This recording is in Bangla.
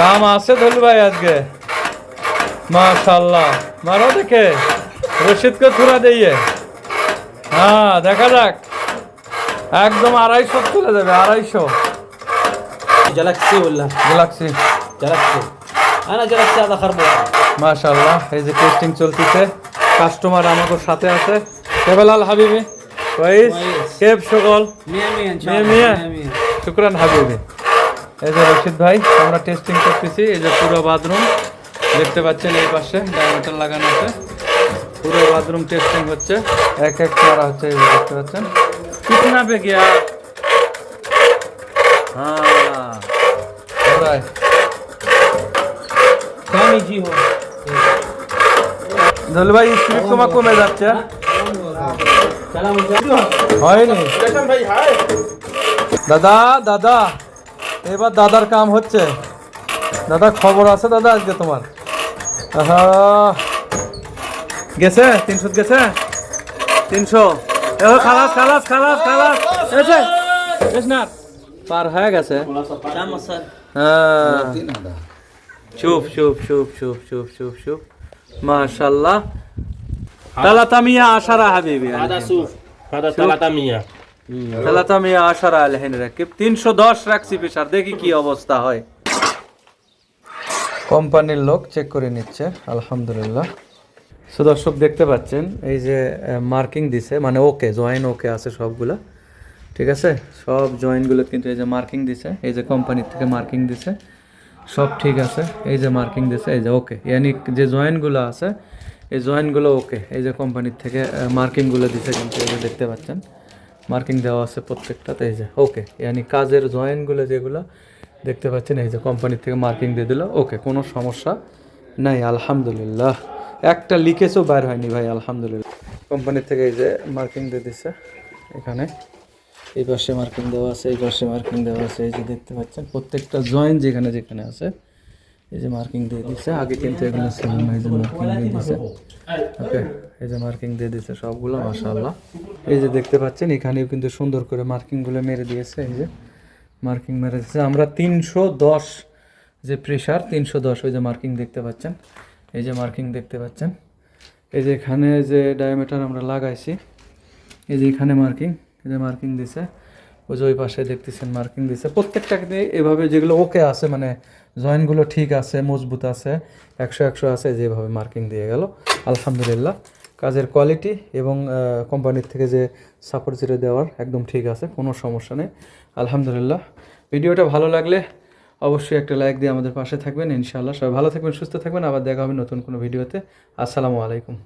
কাম আছে দলু ভাই আজকে। মাশাল্লাহ মারো দেখে। রশিদকে থুরা দিয়ে। হ্যাঁ দেখা যাক। একদম আড়াইশো চলে যাবে আড়াইশো। গ্যালাক্সি বললাম। গ্যালাক্সি গ্যালাক্সি আনা গ্যালাক্সি আদা খারবো মাশাল্লাহ এই যে টেস্টিং চলতেছে। কাস্টমার আমাদের সাথে আছে। কেবেলাল হাবিবি। ওয়াইস কেব সকল। মিয়া মিয়া। মিয়া মিয়া। শুকরান হাবিবি। এই যে রশিদ ভাই আমরা টেস্টিং করতেছি। এই যে পুরো বাথরুম দেখতে পাচ্ছেন এই পাশে ডায়ামিটার লাগানো আছে। পুরো বাথরুম টেস্টিং হচ্ছে। এক এক করা হচ্ছে এই দেখতে পাচ্ছেন। কিতনা পে গিয়া হ্যাঁ। কম ইজি হো জল ভাই স্পিড তোমার কমে যাচ্ছে। হয়নি। দাদা দাদা। এবার দাদার কাম হচ্ছে। দাদা খবর আছে দাদা আজকে তোমার? গেছে? তিনশো গেছে? তিনশো। খালাস খালাস খালাস খালাস। এসে। পার হয়ে গেছে। হ্যাঁ। চুপ চুপ চুপ চুপ চুপ চুপ চুপ। মাশাল্লাহ। তালাতামিয়া আশারা হাবিবি। সুফ। তালাতামিয়া খেলাটা আমি আশার আলহেন রাকিব। তিনশো দশ রাখছি পেশার দেখি কি অবস্থা হয়। কোম্পানির লোক চেক করে নিচ্ছে আলহামদুলিল্লাহ। সো দর্শক দেখতে পাচ্ছেন এই যে মার্কিং দিছে মানে ওকে জয়েন ওকে আছে সবগুলা। ঠিক আছে? সব জয়েন্টগুলো কিন্তু এই যে মার্কিং দিছে এই যে কোম্পানির থেকে মার্কিং দিছে সব ঠিক আছে। এই যে মার্কিং দিছে এই যে ওকে। ইয়ানি যে জয়েন্টগুলো আছে এই জয়েন্টগুলো ওকে এই যে কোম্পানির থেকে মার্কিংগুলো দিছে কিন্তু এই যে দেখতে পাচ্ছেন। মার্কিং দেওয়া আছে প্রত্যেকটাতে, এই যে ওকে ইয়ানি কাজের জয়েন্টগুলো যেগুলো দেখতে পাচ্ছেন, এই যে কোম্পানির থেকে মার্কিং দিয়ে দিল ওকে কোনো সমস্যা নাই, আলহামদুলিল্লাহ। একটা লিকেজও বাইর হয়নি ভাই, আলহামদুলিল্লাহ। কোম্পানির থেকে এই যে মার্কিং দিয়ে দিছে, এখানে। এই পাশে মার্কিং দেওয়া আছে, এই পাশে মার্কিং দেওয়া আছে, এই যে দেখতে পাচ্ছেন, প্রত্যেকটা জয়েন্ট যেখানে যেখানে আছে এই যে মার্কিং দিয়ে দিচ্ছে আগে কিন্তু এগুলো ছিল না এই যে মার্কিং দিয়ে দিছে। ওকে এই যে মার্কিং দিয়ে দিছে সবগুলো, মাশাআল্লাহ। এই যে দেখতে পাচ্ছেন, এখানেও কিন্তু সুন্দর করে মার্কিংগুলো মেরে দিয়েছে, এই যে মার্কিং মেরে দিয়েছে। আমরা তিনশো দশ যে প্রেশার তিনশো দশ ওই যে মার্কিং দেখতে পাচ্ছেন। এই যে মার্কিং দেখতে পাচ্ছেন। এই যে এখানে যে ডায়ামিটার আমরা লাগাইছি, এই যে এখানে মার্কিং এই যে মার্কিং দিছে। ওই যে ওই পাশে দেখতেছেন মার্কিং দিছে। প্রত্যেকটাকে এভাবে যেগুলো ওকে আছে মানে জয়েন্টগুলো ঠিক আছে, মজবুত আছে, একশো একশো আছে যেভাবে মার্কিং দিয়ে গেল। আলহামদুলিল্লাহ, কাজের কোয়ালিটি এবং কোম্পানির থেকে যে সাপোর্ট যেটা দেওয়ার একদম ঠিক আছে, কোনো সমস্যা নেই। আলহামদুলিল্লাহ, ভিডিওটা ভালো লাগলে অবশ্যই একটা লাইক দিয়ে আমাদের পাশে থাকবেন, ইনশাআল্লাহ। সবাই ভালো থাকবেন, সুস্থ থাকবেন, আবার দেখা হবে নতুন কোনো ভিডিওতে। আসসালামু আলাইকুম।